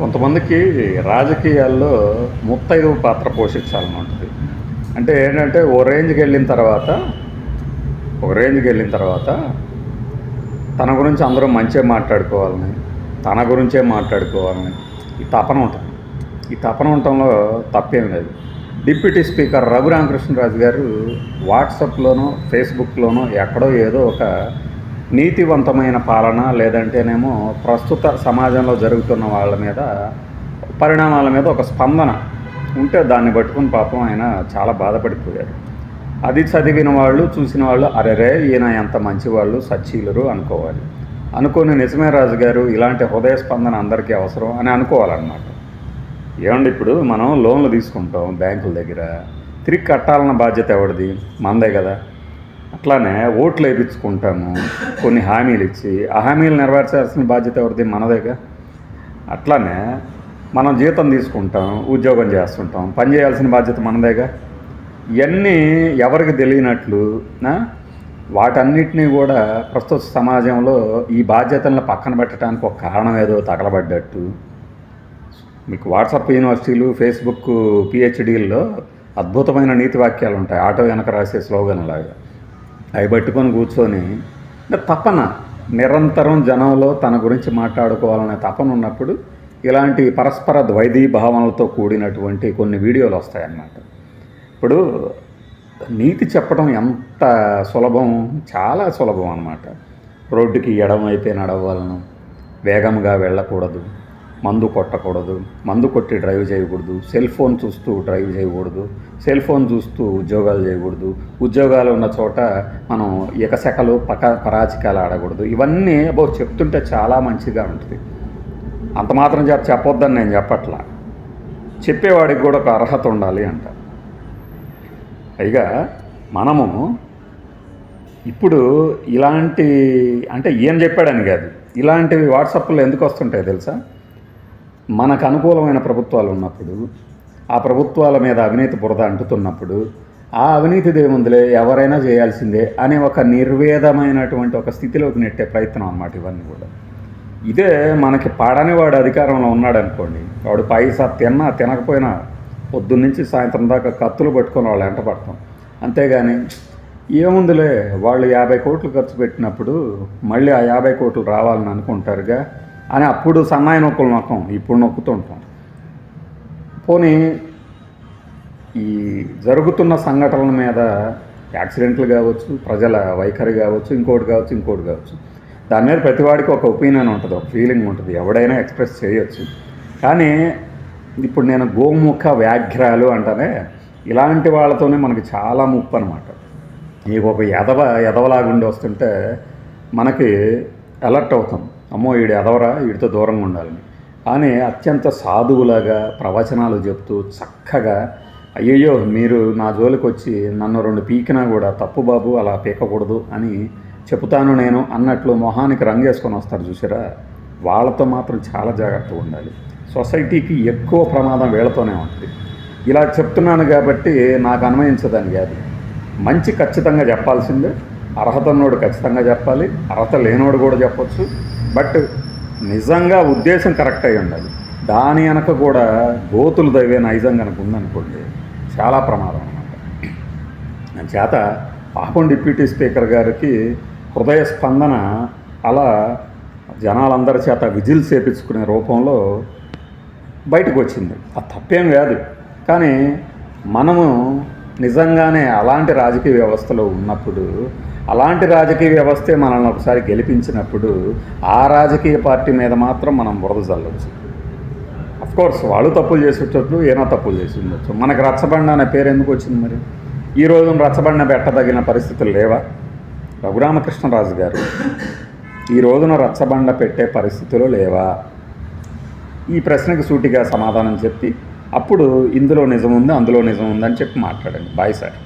కొంతమందికి రాజకీయాల్లో ముత్తైదు పాత్ర పోషించాలని ఉంటుంది. అంటే ఏంటంటే ఓ రేంజ్కి వెళ్ళిన తర్వాత ఒక రేంజ్కి వెళ్ళిన తర్వాత తన గురించి అందరూ మంచిగా మాట్లాడుకోవాలని తన గురించే మాట్లాడుకోవాలని ఈ తపన ఉంటుంది. ఈ తపన ఉండటంలో తప్పేం లేదు. డిప్యూటీ స్పీకర్ రఘురామకృష్ణరాజు గారు వాట్సాప్లోనో ఫేస్బుక్లోనో ఎక్కడో ఏదో ఒక నీతివంతమైన పాలన లేదంటేనేమో ప్రస్తుత సమాజంలో జరుగుతున్న వాళ్ళ మీద పరిణామాల మీద ఒక స్పందన ఉంటే దాన్ని పట్టుకుని పాపం ఆయన చాలా బాధపడిపోయారు అది చదివిన వాళ్ళు చూసిన వాళ్ళు అరెరే ఈయన ఎంత మంచివాళ్ళు సచ్చీలరు అనుకోవాలి. అనుకుని నిజమే రాజు గారు ఇలాంటి హృదయ స్పందన అందరికీ అవసరం అని అనుకోవాలన్నమాట. ఏమండి ఇప్పుడు మనం లోన్లు తీసుకుంటాం బ్యాంకుల దగ్గర. తిరిగి కట్టాలన్న బాధ్యత ఎవరిది? మందే కదా. అట్లానే ఓట్లు వేయించుకుంటాము కొన్ని హామీలు ఇచ్చి ఆ హామీలు నెరవేర్చాల్సిన బాధ్యత ఎవరిది? మనదేగా? అట్లానే మనం జీతం తీసుకుంటాం ఉద్యోగం చేస్తుంటాం పని చేయాల్సిన బాధ్యత మనదేగా? ఇవన్నీ ఎవరికి తెలియనట్లు వాటన్నిటినీ కూడా ప్రస్తుత సమాజంలో ఈ బాధ్యతలను పక్కన పెట్టడానికి ఒక కారణం ఏదో తగలబడ్డట్టు. మీకు వాట్సాప్ యూనివర్సిటీలు ఫేస్బుక్ పిహెచ్డీల్లో అద్భుతమైన నీతి వాక్యాలు ఉంటాయి ఆటో వెనక రాసే స్లోగన్ లాగా అవి పట్టుకొని కూర్చొని తపన నిరంతరం జనంలో తన గురించి మాట్లాడుకోవాలనే తపన ఉన్నప్పుడు ఇలాంటి పరస్పర ద్వైదీ భావనలతో కూడినటువంటి కొన్ని వీడియోలు వస్తాయన్నమాట. ఇప్పుడు నీతి చెప్పడం ఎంత సులభం? చాలా సులభం అన్నమాట. రోడ్డుకి ఎడమైతే వైపే నడవలను వేగంగా వెళ్ళకూడదు. మందు కొట్టకూడదు మందు కొట్టి డ్రైవ్ చేయకూడదు సెల్ ఫోన్ చూస్తూ డ్రైవ్ చేయకూడదు సెల్ ఫోన్ చూస్తూ ఉద్యోగాలు చేయకూడదు ఉద్యోగాలు ఉన్న చోట మనం ఎకసెకలు పక పరాచికాలు ఆడకూడదు. ఇవన్నీ అబో చెప్తుంటే చాలా మంచిగా ఉంటుంది. అంత మాత్రం చెప్ప చెప్పొద్దని నేను చెప్పట్లా. చెప్పేవాడికి కూడా ఒక అర్హత ఉండాలి అంట. పైగా మనము ఇప్పుడు ఇలాంటి అంటే ఈయన చెప్పాడని కాదు. ఇలాంటివి వాట్సాప్లో ఎందుకు వస్తుంటాయి తెలుసా? మనకు అనుకూలమైన ప్రభుత్వాలు ఉన్నప్పుడు ఆ ప్రభుత్వాల మీద అవినీతి బురద అంటుతున్నప్పుడు ఆ అవినీతి దేవుందులే ఎవరైనా చేయాల్సిందే అనే ఒక నిర్వేదమైనటువంటి ఒక స్థితిలోకి నెట్టే ప్రయత్నం అన్నమాట ఇవన్నీ కూడా. ఇదే మనకి పడని వాడు అధికారంలో ఉన్నాడు అనుకోండి వాడు పైసా తిన్నా తినకపోయినా పొద్దున్నుంచి సాయంత్రం దాకా కత్తులు పట్టుకొని వాళ్ళు వెంటపడతాం అంతేగాని ఏముందిలే వాళ్ళు యాభై కోట్లు ఖర్చు పెట్టినప్పుడు మళ్ళీ ఆ యాభై కోట్లు రావాలని అనుకుంటారుగా అని అప్పుడు సన్నాయి నొక్కులు నొక్కం ఇప్పుడు నొక్కుతుంటాం పోనీ ఈ జరుగుతున్న సంఘటనల మీద యాక్సిడెంట్లు కావచ్చు ప్రజల వైఖరి కావచ్చు ఇంకోటి కావచ్చు ఇంకోటి కావచ్చు. దాని మీద ప్రతివాడికి ఒక ఒపీనియన్ ఉంటుంది ఒక ఫీలింగ్ ఉంటుంది ఎవడైనా ఎక్స్ప్రెస్ చేయొచ్చు. కానీ ఇప్పుడు నేను గోముఖ వ్యాఘ్రాలు అంటేనే ఇలాంటి వాళ్ళతోనే మనకి చాలా ముప్పు అనమాట నీకు ఒక ఎదవ ఎదవలాగుండి వస్తుంటే మనకి అలర్ట్ అవుతాం. అమ్మో వీడు ఎదవరా? వీడితో దూరంగా ఉండాలని. కానీ అత్యంత సాధువులాగా ప్రవచనాలు చెప్తూ చక్కగా అయ్యయ్యో మీరు నా జోలికి వచ్చి నన్ను రెండు పీకినా కూడా తప్పు బాబు అలా పీకకూడదు అని చెబుతాను నేను అన్నట్లు మొహానికి రంగేసుకొని వస్తారు చూసారా? వాళ్ళతో మాత్రం చాలా జాగ్రత్తగా ఉండాలి. సొసైటీకి ఎక్కువ ప్రమాదం వీళ్ళతోనే ఉంటుంది. ఇలా చెప్తున్నాను కాబట్టి నాకు అన్వయించదని కాదు. మంచి ఖచ్చితంగా చెప్పాల్సిందే. అర్హత ఉన్నోడు ఖచ్చితంగా చెప్పాలి. అర్హత లేనోడు కూడా చెప్పొచ్చు. బట్ నిజంగా ఉద్దేశం కరెక్ట్ అయి ఉండాలి. దాని వెనక కూడా గోతులు దైవే నైజం కనుక ఉందనుకోండి చాలా ప్రమాదం అన్నమాట. చేత పాపం డిప్యూటీ స్పీకర్ గారికి హృదయ స్పందన అలా జనాలందరి చేత విజిల్ చేపించుకునే రూపంలో బయటకు వచ్చింది. ఆ తప్పేం కాదు. కానీ మనము నిజంగానే అలాంటి రాజకీయ వ్యవస్థలో ఉన్నప్పుడు అలాంటి రాజకీయ వ్యవస్థే మనల్ని ఒకసారి గెలిపించినప్పుడు ఆ రాజకీయ పార్టీ మీద మాత్రం మనం బురద చల్లవచ్చు కోర్స్ వాళ్ళు తప్పులు చేసి ఉండొచ్చు ఏనా తప్పులు చేసి ఉండొచ్చు. మనకు రచ్చబండ అనే పేరు ఎందుకు వచ్చింది మరి? ఈ రోజున రచ్చబండ పెట్టదగిన పరిస్థితులు లేవా? రఘురామకృష్ణరాజు గారు ఈ రోజున రచ్చబండ పెట్టే పరిస్థితులు లేవా? ఈ ప్రశ్నకు సూటిగా సమాధానం చెప్పి అప్పుడు ఇందులో నిజం ఉంది అందులో నిజం ఉందని చెప్పి మాట్లాడండి. Bye sir.